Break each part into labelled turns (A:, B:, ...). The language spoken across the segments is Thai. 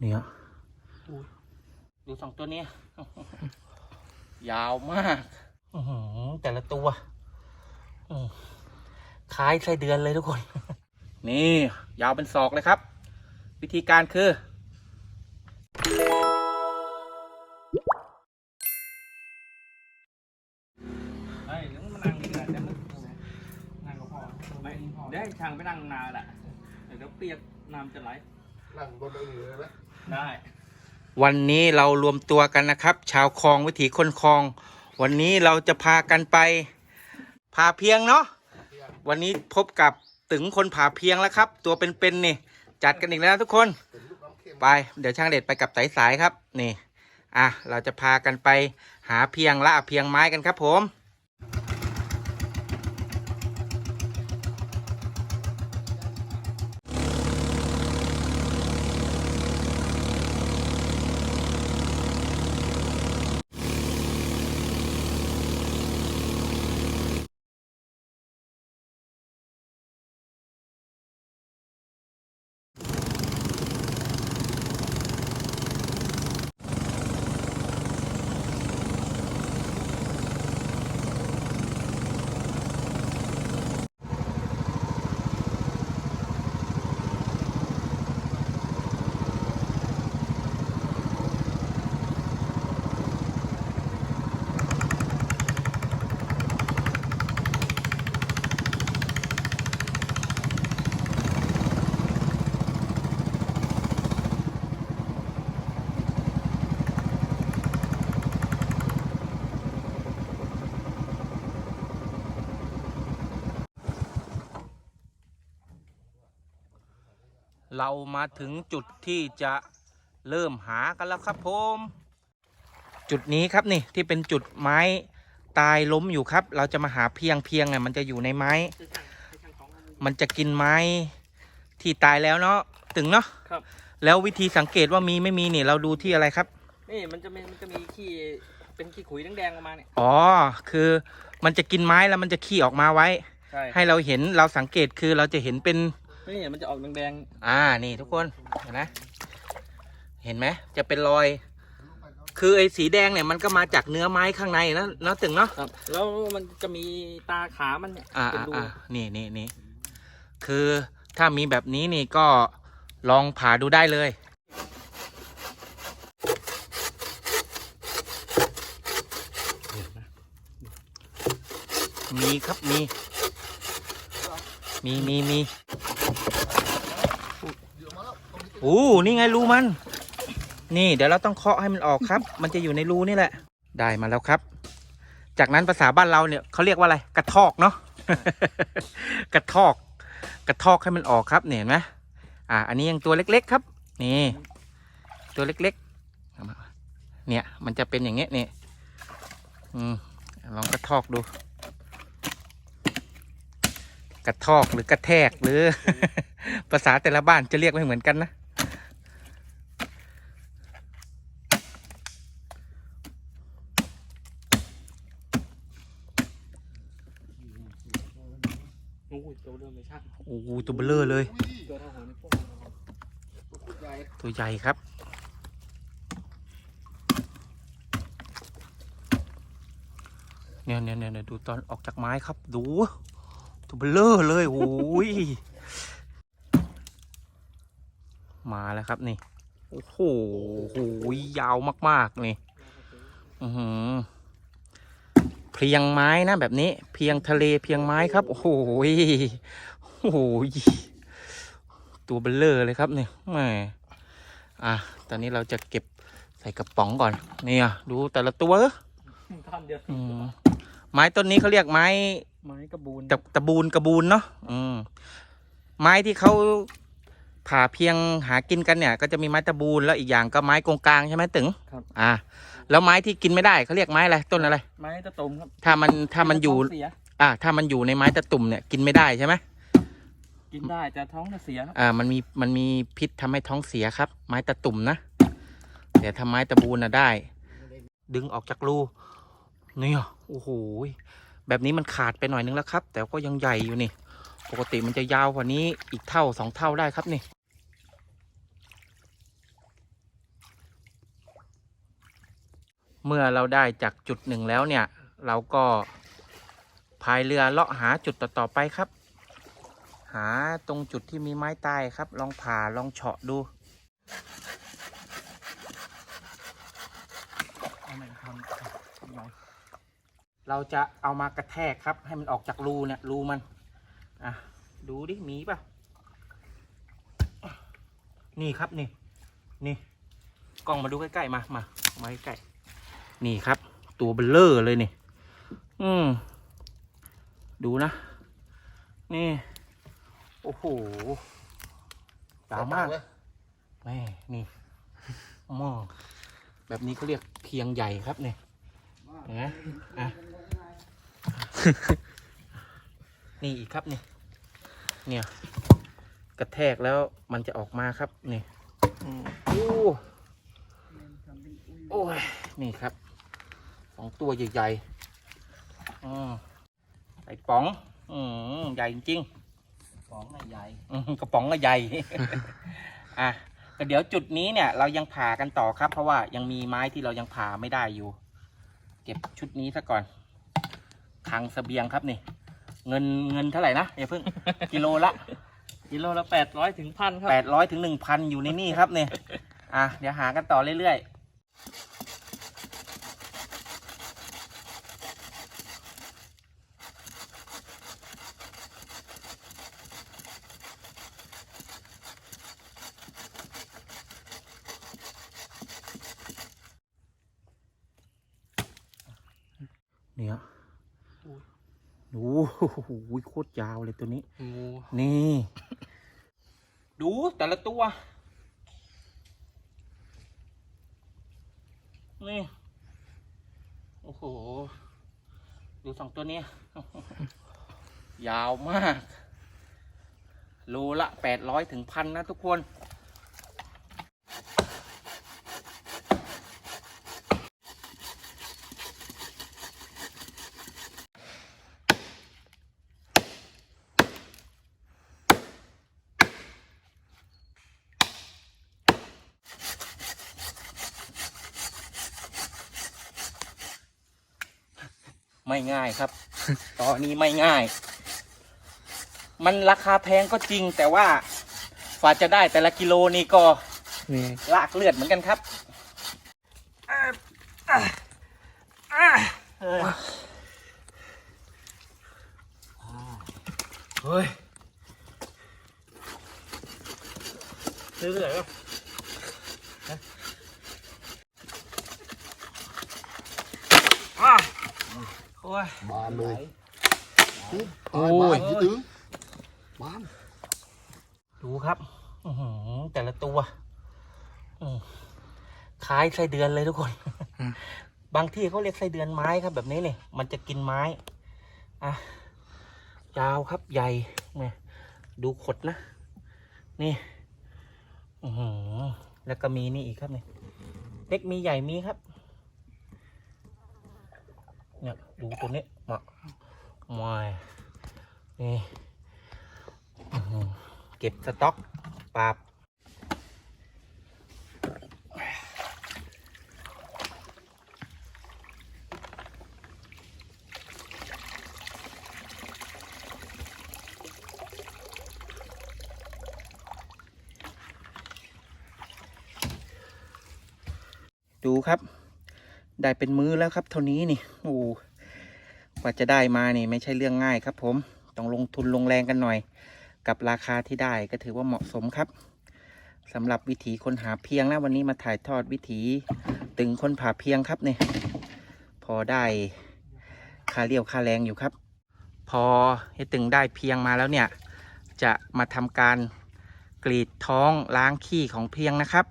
A: เนี่ยดูสองตัวนี้ ยาวมากอื้อหือแต่ละตัวอืมคล้ายไส้เดือนเลยทุกคน นี่ ยาวเป็นศอกเลยครับ วิธีการคือ
B: เฮ้ยเดี๋ยวมันนั่งนี่แหละเดี๋ยวมันนั่งก็พอไม่เดี๋ยวให้ช่างไปนั่งนานแหละเดี๋ยวเปียกน้ำจะไหล
C: นั่งบนตรงนี้เลยนะ
B: ได้
A: วันนี้เรารวมตัวกันนะครับ ชาวคลองวิถีคนคลอง วันนี้เราจะพากันไปผาเพียงเนาะวันนี้พบกับตึงคนผาเพียงแล้วครับ ตัวเป็นๆนี่ จัดกันอีกแล้วทุกคน ไป เดี๋ยวช่างเด็ดไปกับไต่สายครับ นี่ อะ เราจะพากันไปหาเพียงละเพียงไม้กันครับผม เรามาถึงจุดที่จะเริ่มหากันแล้วครับผม จุดนี้ครับนี่ที่เป็นจุดไม้ตายล้มอยู่ครับ เราจะมาหาเพียงเพียงอะมันจะอยู่ในไม้
B: ให้ช่างให้ช่างของมัน
A: มันจะกินไม้ที่ตายแล้วเนาะตึงเนาะ
B: ครับ
A: แล้ววิธีสังเกตว่ามีไม่มีเนี่ยเราดูที่อะไรครับ
B: นี่มันจะมีมันจะมีขี้เป็นขี้ขุยแดงๆออกมาเนี่ย
A: อ๋อคือมันจะกินไม้แล้วมันจะขี้ออกมาไว้
B: ใช่
A: ให้เราเห็นเราสังเกตคือเราจะเห็นเป็น
B: นี่มันจะออกแดง
A: อ่านี่ทุกคนเห็นไหมเห็นไหมจะเป็นรอย คือไอ้สีแดงเนี่ยมันก็มาจากเนื้อไม้ข้างในนะเนาะตึงเนาะ
B: ๆครับ แล้วมันจะมีตาขามันเนี่ย
A: อ่า
B: เป็น
A: อ่า
B: รู
A: อ่านี่นี่นี่คือถ้ามีแบบนี้นี่ก็ลองผ่าดูได้เลย มีครับมี มีมีมี
C: เดี๋ยวมาแล้วตรงนี้
A: โอ้นี่ไงรูมัน นี่เดี๋ยวเราต้องเคาะให้มันออกครับ มันจะอยู่ในรูนี่แหละ ได้มาแล้วครับ จากนั้นภาษาบ้านเราเนี่ยเขาเรียกว่าอะไร กระทอกเนาะ กระทอก กระทอกให้มันออกครับเนี่ยเห็นไหมอ่า อันนี้ยังตัวเล็ก ๆ ครับ นี่ ตัวเล็กๆเอามาเนี่ย มันจะเป็นอย่างเงี้ยนี่ อืม ลองกระทอกดู กระทอกหรือกระแทกหรือ ภาษาแต่ละบ้านจะเรียกไม่เหมือนกันนะ
B: โอ้ยตัวเดิมเลยช่าง
A: โอ้โหตัวเบลเลอร์เลย
B: ตัวเท่าหัวในพวก
C: ตัวขุดใหญ่
A: ตัวใหญ่ครับ เนี่ยเนี่ยเนี่ยเนี่ยดูตอนออกจากไม้ครับ ดู ตัวเบลเลอร์เลยโอ้ยมาแล้วครับนี่ โอ้โหโอ้โหยาวมากๆนี่อือหือเพียงไม้นะแบบนี้ เพียงทะเลเพียงไม้ครับ โอ้โหโอ้โหตัวเบลเลอร์เลยครับนี่แหมอะตอนนี้เราจะเก็บใส่กระป๋องก่อนเนี่ยดูแต่ละตัวเอ้อ
B: ท่อนเดียว
A: อืมไม้ต้นนี้เขาเรียกไม้
B: ไม้กระบูน
A: ตะตะบูนกระบูนเนาะอืมไม้ที่เขาผ่าเพียงหากินกันเนี่ย ก็จะมีไม้ตะบูนแล้วอีกอย่างก็ไม้กงกลางใช่ไหมตึง
B: ครับ
A: อ่า แล้วไม้ที่กินไม่ได้เขาเรียกไม้อะไรต้นอะไร
B: ไม้ตะตุ่มครับ
A: ถ้ามันถ้ามันอยู่
B: ท้งเสีย
A: อ่า ถ้ามันอยู่ในไม้ตะตุ่มเนี่ยกินไม่ได้ใช่ไหม
B: กินได้แต่ท้องจะเสียครับ
A: อ่า มันมีมันมีพิษทำให้ท้องเสียครับ ไม้ตะตุ่มนะแต่ถ้าไม้ตะบูนน่ะได้ ดึงออกจากรูเนี่ยโอ้โห แบบนี้มันขาดไปหน่อยนึงแล้วครับ แต่ก็ยังใหญ่อยู่นี่ ปกติมันจะยาวกว่านี้อีกเท่าสองเท่าได้ครับนี่เมื่อเราได้จากจุดหนึ่งแล้วเนี่ย เราก็พายเรือเลาะหาจุดต่อๆไปครับ หาตรงจุดที่มีไม้ตายครับ ลองผ่าลองเฉาะดูเอาไม่ทำ เราจะเอามากระแทกครับ ให้มันออกจากรูเนี่ยรูมันอะดูดิมีป่ะนี่ครับนี่นี่กล้องมาดูใกล้ๆมามามาใกล้ๆนี่ครับ ตัวเบลเลอร์เลยนี่ อืมดูนะ นี่ โอ้โหยาวมาก
C: เลย
A: แม่นี่มอแบบนี้เขาเรียกเพียงใหญ่ครับเนี่ยเห็นไหมอะ นี่อีกครับเนี่ยเนี่ย กระแทกแล้วมันจะออกมาครับนี่อืมโอ้โอ้ยนี่ครับสองตัวใหญ่ๆอืมไอ้ป๋อง อืมใหญ่จริงๆ
B: สองใหญ่
A: อืมกระป๋องก็ใหญ่อะก็เดี๋ยวจุดนี้เนี่ย เรายังผ่ากันต่อครับ เพราะว่ายังมีไม้ที่เรายังผ่าไม่ได้อยู่ เก็บชุดนี้ซะก่อน ทางเสบียงครับนี่ เงินเงินเท่าไหร่นะอย่าเพิ่ง กิโลละ
B: กิโลละแปดร้อยถึงพันครับ
A: แปดร้อยถึงหนึ่งพันอยู่ในนี่ครับเนี่ยอะเดี๋ยวหากันต่อเรื่อยๆเนี่ย โอ้โหโคตรยาวเลยตัวนี้
B: งู
A: นี่ ดูแต่ละตัว นี่ โอ้โห ดูสองตัวเนี้ยยาวมาก โลละแปดร้อยถึงพันนะทุกคน ไม่ง่ายครับ ตอนนี้ไม่ง่าย มันราคาแพงก็จริง แต่ว่าฝ่าจะได้แต่ละกิโลนี่ก็ลากเลือดเหมือนกันครับเฮ้ยเรื่อยๆครับอะโอ้ย
C: บานเลย
A: โอ้
C: บาน
A: ย
C: บานยืดบาน
A: ดูครับอื้อหือแต่ละตัวอืมคล้ายไส้เดือนเลยทุกคน บางที่เขาเรียกไส้เดือนไม้ครับ แบบนี้เนี่ยมันจะกินไม้อะยาวครับใหญ่เนี่ยดูขดนะ นี่อือหือแล้วก็มีนี่อีกครับเนี่ยเล็กมีใหญ่มีครับ เนี่ยดูตัวนี้มามานี่เก็บสต็อกปราบดูครับ ได้เป็นมื้อแล้วครับ เท่านี้นี่โอ้กว่าจะได้มานี่ไม่ใช่เรื่องง่ายครับ ผมต้องลงทุนลงแรงกันหน่อย กับราคาที่ได้ก็ถือว่าเหมาะสมครับสำหรับวิถีคนหาเพียงนะวันนี้มาถ่ายทอดวิถีตึงคนผ่าเพียงครับเนี่ยพอได้ค่าเรียวค่าแรงอยู่ครับ พอให้ตึงได้เพียงมาแล้วเนี่ย จะมาทำการกรีดท้องล้างขี้ของเพียงนะครับ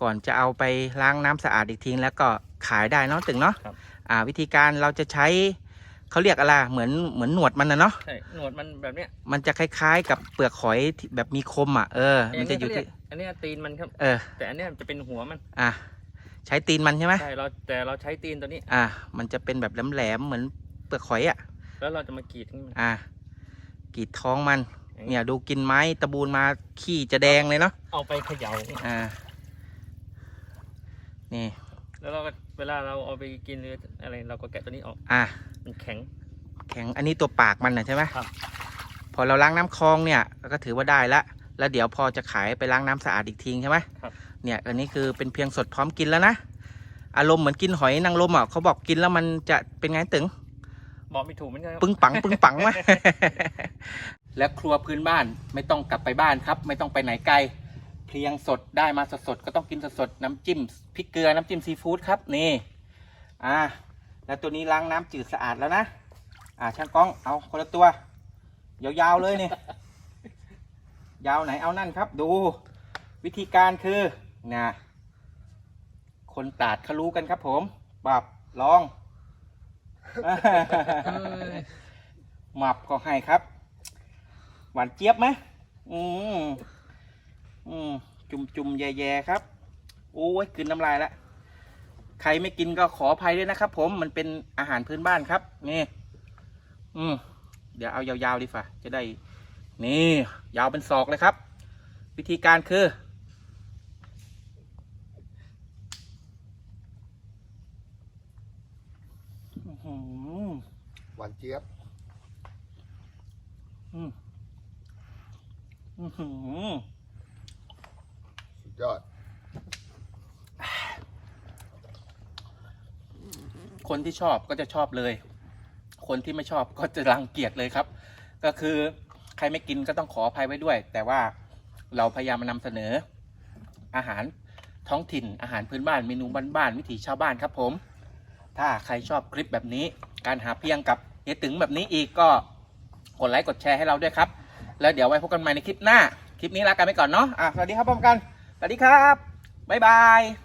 A: ก่อนจะเอาไปล้างน้ำสะอาดอีกทีแล้วก็ ขายได้เนาะตึงเนาะ
B: ครับ
A: อ่า วิธีการเราจะใช้เขาเรียกอะไรเหมือนเหมือนหนวดมันนะเนาะ
B: ใช่หนวดมันแบบเนี้ย
A: มันจะคล้ายๆ กับเปลือกหอยที่แบบมีคมอะเออมันจะอยู่ที่
B: อันเนี้ยตีนมันครับ
A: เออ
B: แต่อันเนี้ยจะเป็นหัวมัน
A: อะใช้ตีนมันใช่ไหม
B: ใช่เราแต่เราใช้ตีนตัวนี้
A: อะมันจะเป็นแบบแหลมๆเหมือนเปลือกหอยอะ
B: แล้วเราจะมากรีดให้มัน
A: อะกรีดท้องมัน
B: อย่างนี้
A: เนี่ยดูกินไม้ตะบูนมาขี้จะแดงเลยเนาะ
B: เอาไปเขย่า
A: อ่านี่
B: แล้วเราก็เวลาเราเอาไปกินหรืออะไรเราก็แกะตัวนี้ออก
A: อะ
B: มันแข็ง
A: แข็งอันนี้ตัวปากมันนะใช่ไหม
B: ครับ
A: พอเราล้างน้ำคลองเนี่ยก็ถือว่าได้ละแล้วเดี๋ยวพอจะขายไปล้างน้ำสะอาดอีกทีใช่ไหม
B: ครับ
A: เนี่ยอันนี้คือเป็นเพียงสดพร้อมกินแล้วนะอารมณ์เหมือนกินหอยนางรมอะเขาบอกกินแล้วมันจะเป็นไงตึง
B: บอกไม่ถูกเหมือนกันครับ
A: ปึ้งปังปึ้งปังไหมและครัวพื้นบ้านไม่ต้องกลับไปบ้านครับ ไม่ต้องไปไหนไกล เพลียงสดได้มาสดๆก็ต้องกินสดๆน้ำจิ้มพริกเกลือน้ำจิ้มซีฟู้ดครับนี่อ่าแล้วตัวนี้ล้างน้ำจืดสะอาดแล้วนะอ่าช่างกล้องเอาคนละตัวยาวๆเลยนี่ยาวไหนเอานั่นครับ ดูวิธีการคือนะคนตาดเขารู้กันครับ ผมปรับลองหมับก็ให้ครับ หวานเจี๊ยบไหมอืม อืมจุ่มจุ่มๆแย่ๆครับโอ้ยกลืนน้ำลายละใครไม่กินก็ขออภัยด้วยนะครับ ผมมันเป็นอาหารพื้นบ้านครับ นี่ อืมเดี๋ยวเอายาวๆดีฝ่าจะได้ นี่ ยาวเป็นศอกเลยครับ วิธีการคืออื้อหือ
C: หวานเจี๊ยบ
A: อืมอื้อหือ
C: สุด ยอด
A: คนที่ชอบก็จะชอบเลย คนที่ไม่ชอบก็จะรังเกียจเลยครับ ก็คือใครไม่กินก็ต้องขออภัยไว้ด้วย แต่ว่าเราพยายามมานำเสนอ อาหารท้องถิ่นอาหารพื้นบ้านเมนูบ้านๆวิถีชาวบ้านครับผม ถ้าใครชอบคลิปแบบนี้ การหาเพียงกับเฮตึงแบบนี้อีกก็กดไลค์กดแชร์ให้เราด้วยครับ แล้วเดี๋ยวไว้พบกันใหม่ในคลิปหน้า คลิปนี้ลากันไปก่อนเนาะอะสวัสดีครับพบกัน สวัสดีครับ บ๊ายบาย